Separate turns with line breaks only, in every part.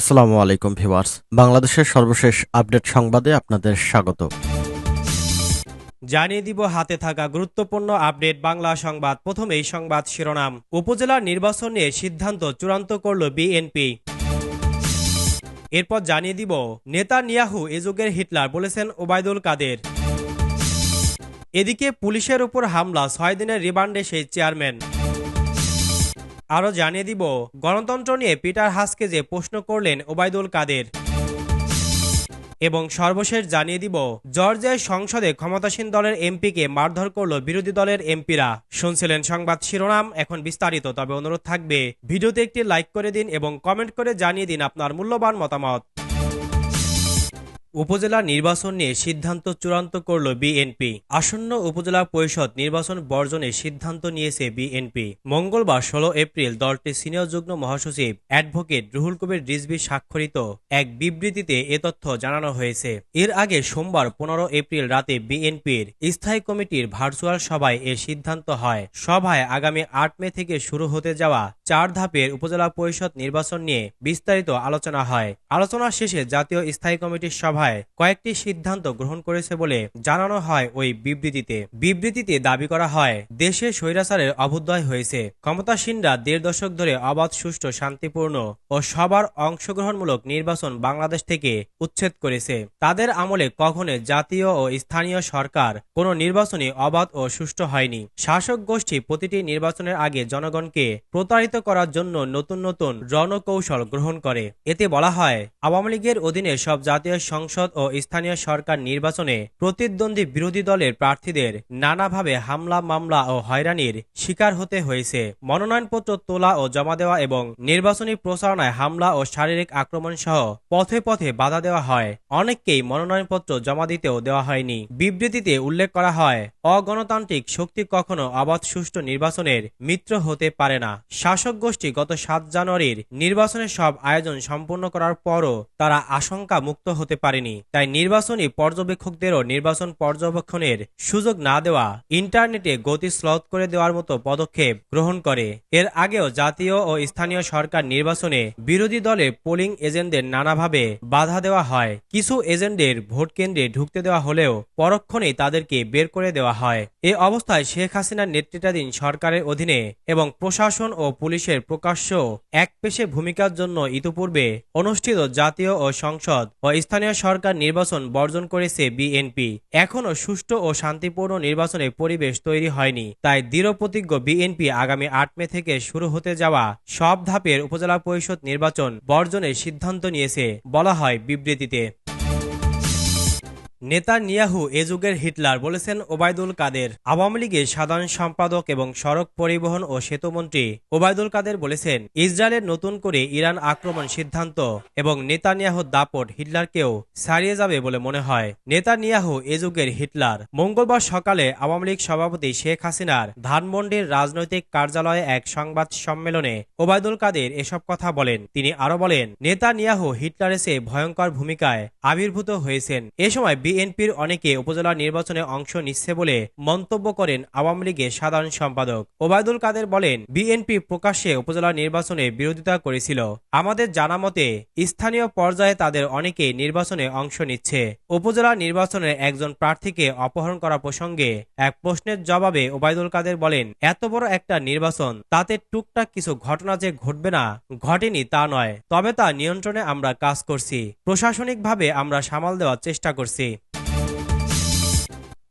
আসসালামু আলাইকুম ভিওয়ার্স বাংলাদেশের সর্বশেষ আপডেট সংবাদে আপনাদের স্বাগত
জানিয়ে দিব হাতে থাকা গুরুত্বপূর্ণ আপডেট বাংলা সংবাদ প্রথম এই সংবাদ শিরোনাম উপজেলা নির্বাচন নিয়ে সিদ্ধান্ত চূড়ান্ত করল বিএনপি এরপর জানিয়ে দিব নেতা নিয়াহু এ যুগের হিটলার বলেছেন ওবায়দুল কাদের এদিকে পুলিশের উপর হামলা ছয় দিনের রিমান্ডে সেই চেয়ারম্যান আরও জানিয়ে দিব গণতন্ত্র নিয়ে পিটার হাসকে যে প্রশ্ন করলেন ওবায়দুল কাদের এবং সর্বশেষ জানিয়ে দিব জর্জিয়ার সংসদে ক্ষমতাসীন দলের এমপিকে মারধর করল বিরোধী দলের এমপিরা শুনছিলেন সংবাদ শিরোনাম এখন বিস্তারিত তবে অনুরোধ থাকবে ভিডিওতে একটি লাইক করে দিন এবং কমেন্ট করে জানিয়ে দিন আপনার মূল্যবান মতামত উপজেলা নির্বাচন নিয়ে সিদ্ধান্ত চূড়ান্ত করল বিএনপি আসন্ন উপজেলা পরিষদ নির্বাচন বর্জনের সিদ্ধান্ত নিয়েছে বিএনপি মঙ্গলবার ষোলো এপ্রিল দলটির সিনিয়র যুগ্ম মহাসচিব অ্যাডভোকেট রুহুল কবির রিজবি স্বাক্ষরিত এক বিবৃতিতে এ তথ্য জানানো হয়েছে এর আগে সোমবার পনেরো এপ্রিল রাতে বিএনপির স্থায়ী কমিটির ভার্চুয়াল সভায় এ সিদ্ধান্ত হয় সভায় আগামী আট মে থেকে শুরু হতে যাওয়া চার ধাপের উপজেলা পরিষদ নির্বাচন নিয়ে বিস্তারিত আলোচনা হয় আলোচনা শেষে জাতীয় স্থায়ী কমিটির সভা সভায় কয়েকটি সিদ্ধান্ত গ্রহণ করেছে বলে জানানো হয় ওই বিবৃতিতে বিবৃতিতে দাবি করা হয় দেশে স্বৈরাচারের অভ্যুদয় হয়েছে ক্ষমতাসীনরা দেড় দশক ধরে অবাধ সুষ্ঠু শান্তিপূর্ণ ও সবার অংশগ্রহণমূলক নির্বাচন বাংলাদেশ থেকে উচ্ছেদ করেছে তাদের আমলে কখনো জাতীয় ও স্থানীয় সরকার কোনো নির্বাচনে অবাধ ও সুষ্ঠু হয়নি শাসক গোষ্ঠী প্রতিটি নির্বাচনের আগে জনগণকে প্রতারিত করার জন্য নতুন নতুন রণকৌশল গ্রহণ করে এতে বলা হয় আওয়ামী লীগের অধীনে সব জাতীয় সংসদ সংসদ ও স্থানীয় সরকার নির্বাচনে প্রতিদ্বন্দ্বী বিরোধী দলের প্রার্থীদের নানাভাবে হামলা মামলা ও হয়রানির শিকার হতে হয়েছে মনোনয়নপত্র তোলা ও জমা দেওয়া এবং নির্বাচনী প্রচারণায় হামলা ও শারীরিক আক্রমণ সহ পথে পথে বাধা দেওয়া হয় অনেককেই মনোনয়নপত্র জমা দিতেও দেওয়া হয়নি বিবৃতিতে উল্লেখ করা হয় অগণতান্ত্রিক শক্তি কখনো অবাধ সুষ্ঠু নির্বাচনের মিত্র হতে পারে না শাসক গোষ্ঠী গত সাত জানুয়ারির নির্বাচনের সব আয়োজন সম্পূর্ণ করার পরও তারা আশঙ্কা মুক্ত হতে পারে পারেনি তাই নির্বাচনী পর্যবেক্ষকদেরও নির্বাচন পর্যবেক্ষণের সুযোগ না দেওয়া ইন্টারনেটে গতি স্লথ করে দেওয়ার মতো পদক্ষেপ গ্রহণ করে এর আগেও জাতীয় ও স্থানীয় সরকার নির্বাচনে বিরোধী দলে পোলিং এজেন্টদের নানাভাবে বাধা দেওয়া হয় কিছু এজেন্টদের ভোট কেন্দ্রে ঢুকতে দেওয়া হলেও পরক্ষণেই তাদেরকে বের করে দেওয়া হয় এ অবস্থায় শেখ হাসিনার নেতৃত্বাধীন সরকারের অধীনে এবং প্রশাসন ও পুলিশের প্রকাশ্য একপেশে ভূমিকার জন্য ইতিপূর্বে অনুষ্ঠিত জাতীয় ও সংসদ ও স্থানীয় সরকার নির্বাচন বর্জন করেছে বিএনপি এখনও সুষ্ঠু ও শান্তিপূর্ণ নির্বাচনের পরিবেশ তৈরি হয়নি তাই দৃঢ়প্রতিজ্ঞ বিএনপি আগামী আট মে থেকে শুরু হতে যাওয়া সব ধাপের উপজেলা পরিষদ নির্বাচন বর্জনের সিদ্ধান্ত নিয়েছে বলা হয় বিবৃতিতে নেতা নিয়াহু এ যুগের হিটলার বলেছেন ওবায়দুল কাদের আওয়ামী লীগের সাধারণ সম্পাদক এবং সড়ক পরিবহন ও সেতুমন্ত্রী ওবায়দুল কাদের বলেছেন ইসরায়েলের নতুন করে ইরান আক্রমণ সিদ্ধান্ত এবং নেতা নেতানিয়াহুর দাপট হিটলারকেও ছাড়িয়ে যাবে বলে মনে হয় নেতা নিয়াহু এ যুগের হিটলার মঙ্গলবার সকালে আওয়ামী লীগ সভাপতি শেখ হাসিনার ধানমন্ডির রাজনৈতিক কার্যালয়ে এক সংবাদ সম্মেলনে ওবায়দুল কাদের এসব কথা বলেন তিনি আরো বলেন নেতা নিয়াহু হিটলারের চেয়ে ভয়ঙ্কর ভূমিকায় আবির্ভূত হয়েছেন এ সময় বিএনপির অনেকে উপজেলা নির্বাচনে অংশ নিচ্ছে বলে মন্তব্য করেন আওয়ামী লীগের সাধারণ সম্পাদক ওবায়দুল কাদের বলেন বিএনপি প্রকাশ্যে উপজেলা নির্বাচনে বিরোধিতা করেছিল আমাদের জানা মতে স্থানীয় পর্যায়ে তাদের অনেকে নির্বাচনে অংশ নিচ্ছে উপজেলা নির্বাচনের একজন প্রার্থীকে অপহরণ করা প্রসঙ্গে এক প্রশ্নের জবাবে ওবায়দুল কাদের বলেন এত বড় একটা নির্বাচন তাতে টুকটাক কিছু ঘটনা যে ঘটবে না ঘটেনি তা নয় তবে তা নিয়ন্ত্রণে আমরা কাজ করছি প্রশাসনিকভাবে আমরা সামাল দেওয়ার চেষ্টা করছি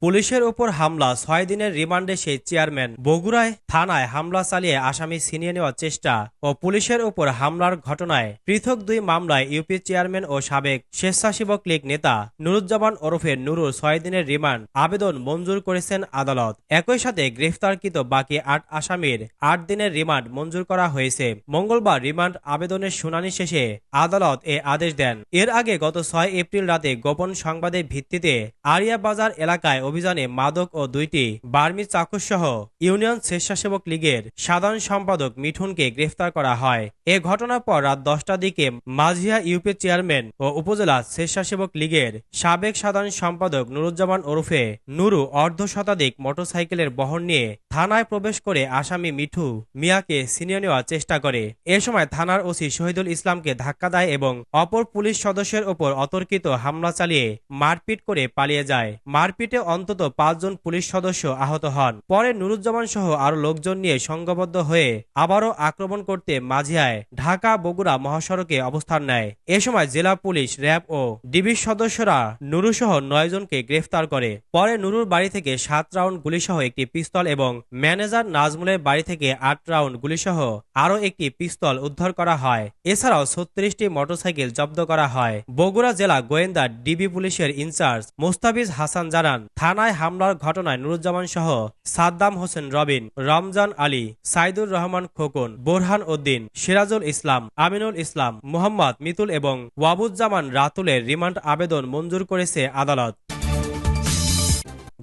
পুলিশের উপর হামলা ছয় দিনের রিমান্ডে সেই চেয়ারম্যান বগুড়ায় থানায় হামলা চালিয়ে আসামি ছিনিয়ে নেওয়ার চেষ্টা ও পুলিশের উপর হামলার ঘটনায় পৃথক দুই মামলায় ইউপি চেয়ারম্যান ও সাবেক স্বেচ্ছাসেবক লীগ নেতা নুরুজ্জামান ওরফে নুরুর ছয় দিনের রিমান্ড আবেদন মঞ্জুর করেছেন আদালত একই সাথে গ্রেফতারকৃত বাকি আট আসামির আট দিনের রিমান্ড মঞ্জুর করা হয়েছে মঙ্গলবার রিমান্ড আবেদনের শুনানি শেষে আদালত এ আদেশ দেন এর আগে গত ছয় এপ্রিল রাতে গোপন সংবাদের ভিত্তিতে আরিয়া বাজার এলাকায় অভিযানে মাদক ও দুইটি বার্মি চাকুসহ ইউনিয়ন স্বেচ্ছাসেবক লীগের সাধারণ সম্পাদক মিঠুনকে গ্রেফতার করা হয় এ ঘটনার পর রাত দশটার দিকে মাঝিয়া ইউপি চেয়ারম্যান ও উপজেলা স্বেচ্ছাসেবক লীগের সাবেক সাধারণ সম্পাদক নুরুজ্জামান ওরফে নুরু অর্ধ শতাধিক মোটরসাইকেলের বহন নিয়ে থানায় প্রবেশ করে আসামি মিঠু মিয়াকে ছিনিয়ে নেওয়ার চেষ্টা করে এ সময় থানার ওসি শহীদুল ইসলামকে ধাক্কা দেয় এবং অপর পুলিশ সদস্যের ওপর অতর্কিত হামলা চালিয়ে মারপিট করে পালিয়ে যায় মারপিটে অন্তত পাঁচজন পুলিশ সদস্য আহত হন পরে নুরুজ্জামান সহ আরো লোকজন নিয়ে সংঘবদ্ধ হয়ে আবারও আক্রমণ করতে মাঝিয়ায় ঢাকা বগুড়া মহাসড়কে অবস্থান নেয় এ সময় জেলা পুলিশ র্যাব ও ডিবির সদস্যরা নুরু সহ নয় জনকে গ্রেফতার করে পরে নুরুর বাড়ি থেকে সাত রাউন্ড গুলিসহ একটি পিস্তল এবং ম্যানেজার নাজমুলের বাড়ি থেকে আট রাউন্ড গুলিসহ আরও একটি পিস্তল উদ্ধার করা হয় এছাড়াও ছত্রিশটি মোটরসাইকেল জব্দ করা হয় বগুড়া জেলা গোয়েন্দা ডিবি পুলিশের ইনচার্জ মোস্তাবিজ হাসান জানান থানায় হামলার ঘটনায় নুরুজ্জামান সহ সাদ্দাম হোসেন রবিন রমজান আলী সাইদুর রহমান খোকন বোরহান উদ্দিন সিরাজুল ইসলাম আমিনুল ইসলাম মোহাম্মদ মিতুল এবং ওয়াবুজ্জামান রাতুলের রিমান্ড আবেদন মঞ্জুর করেছে আদালত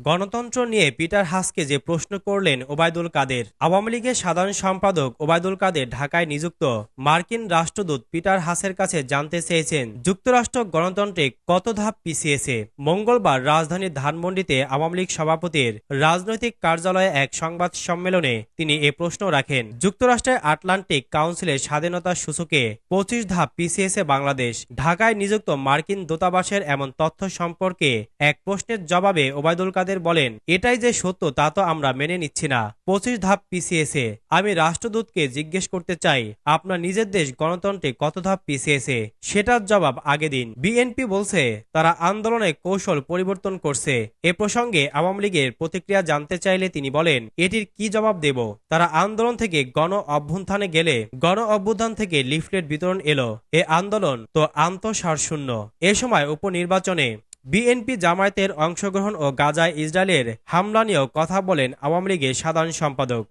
গণতন্ত্র নিয়ে পিটার হাসকে যে প্রশ্ন করলেন ওবায়দুল কাদের আওয়ামী লীগের সাধারণ সম্পাদক ওবায়দুল কাদের ঢাকায় নিযুক্ত মার্কিন রাষ্ট্রদূত পিটার হাসের কাছে জানতে চেয়েছেন যুক্তরাষ্ট্র গণতন্ত্রে কত ধাপ পিছিয়েছে মঙ্গলবার রাজধানীর ধানমন্ডিতে আওয়ামী লীগ সভাপতির রাজনৈতিক কার্যালয়ে এক সংবাদ সম্মেলনে তিনি এ প্রশ্ন রাখেন যুক্তরাষ্ট্রের আটলান্টিক কাউন্সিলের স্বাধীনতা সূচকে পঁচিশ ধাপ পিছিয়েছে বাংলাদেশ ঢাকায় নিযুক্ত মার্কিন দূতাবাসের এমন তথ্য সম্পর্কে এক প্রশ্নের জবাবে ওবায়দুল কাদের তাদের বলেন এটাই যে সত্য তা তো আমরা মেনে নিচ্ছি না পঁচিশ ধাপ পিছিয়েছে আমি রাষ্ট্রদূতকে জিজ্ঞেস করতে চাই আপনার নিজের দেশ গণতন্ত্রে কত ধাপ পিছিয়েছে সেটার জবাব আগে দিন বিএনপি বলছে তারা আন্দোলনে কৌশল পরিবর্তন করছে এ প্রসঙ্গে আওয়ামী লীগের প্রতিক্রিয়া জানতে চাইলে তিনি বলেন এটির কি জবাব দেব তারা আন্দোলন থেকে গণ অভ্যুত্থানে গেলে গণ অভ্যুত্থান থেকে লিফলেট বিতরণ এলো এ আন্দোলন তো আন্তঃসারশূন্য এ সময় উপনির্বাচনে বিএনপি জামায়াতের অংশগ্রহণ ও গাজায় ইসরায়েলের হামলা নিয়েও কথা বলেন আওয়ামী লীগের সাধারণ সম্পাদক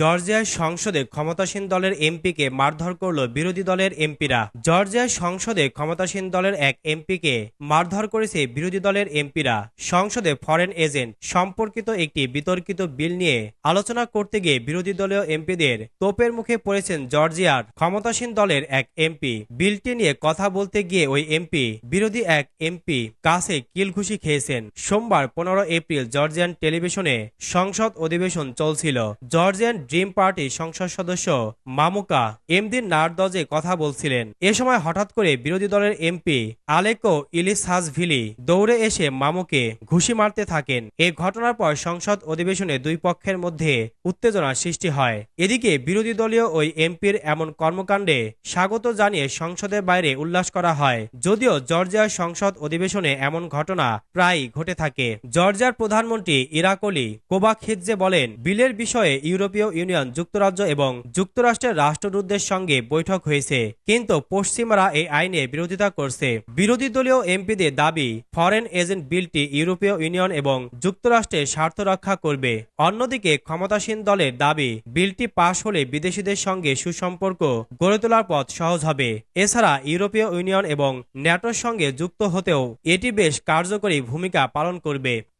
জর্জিয়ার সংসদে ক্ষমতাসীন দলের এমপিকে মারধর করল বিরোধী দলের এমপিরা জর্জিয়ার সংসদে ক্ষমতাসীন দলের এক এমপিকে মারধর করেছে বিরোধী দলের এমপিরা সংসদে ফরেন এজেন্ট সম্পর্কিত একটি বিতর্কিত বিল নিয়ে আলোচনা করতে গিয়ে বিরোধী দলীয় এমপিদের তোপের মুখে পড়েছেন জর্জিয়ার ক্ষমতাসীন দলের এক এমপি বিলটি নিয়ে কথা বলতে গিয়ে ওই এমপি বিরোধী এক এমপি কাছে কিলঘুষি খেয়েছেন সোমবার পনেরো এপ্রিল জর্জিয়ান টেলিভিশনে সংসদ অধিবেশন চলছিল জর্জিয়ান ড্রিম পার্টির সংসদ সদস্য মামুকা এমদিন নারদজে কথা বলছিলেন এ সময় হঠাৎ করে বিরোধী দলের এমপি আলেকো ইলিস হাজভিলি দৌড়ে এসে মামুকে ঘুষি মারতে থাকেন এ ঘটনার পর সংসদ অধিবেশনে দুই পক্ষের মধ্যে উত্তেজনার সৃষ্টি হয় এদিকে বিরোধী দলীয় ওই এমপির এমন কর্মকাণ্ডে স্বাগত জানিয়ে সংসদের বাইরে উল্লাস করা হয় যদিও জর্জিয়ার সংসদ অধিবেশনে এমন ঘটনা প্রায়ই ঘটে থাকে জর্জিয়ার প্রধানমন্ত্রী ইরাকলি কোবাখিদজে বলেন বিলের বিষয়ে ইউরোপীয় ইউনিয়ন যুক্তরাজ্য এবং যুক্তরাষ্ট্রের রাষ্ট্রদূতদের সঙ্গে বৈঠক হয়েছে কিন্তু পশ্চিমারা এই আইনে বিরোধিতা করছে বিরোধী দলীয় এমপিদের দাবি ফরেন এজেন্ট বিলটি ইউরোপীয় ইউনিয়ন এবং যুক্তরাষ্ট্রের স্বার্থ রক্ষা করবে অন্যদিকে ক্ষমতাসীন দলের দাবি বিলটি পাশ হলে বিদেশিদের সঙ্গে সুসম্পর্ক গড়ে তোলার পথ সহজ হবে এছাড়া ইউরোপীয় ইউনিয়ন এবং ন্যাটোর সঙ্গে যুক্ত হতেও এটি বেশ কার্যকরী ভূমিকা পালন করবে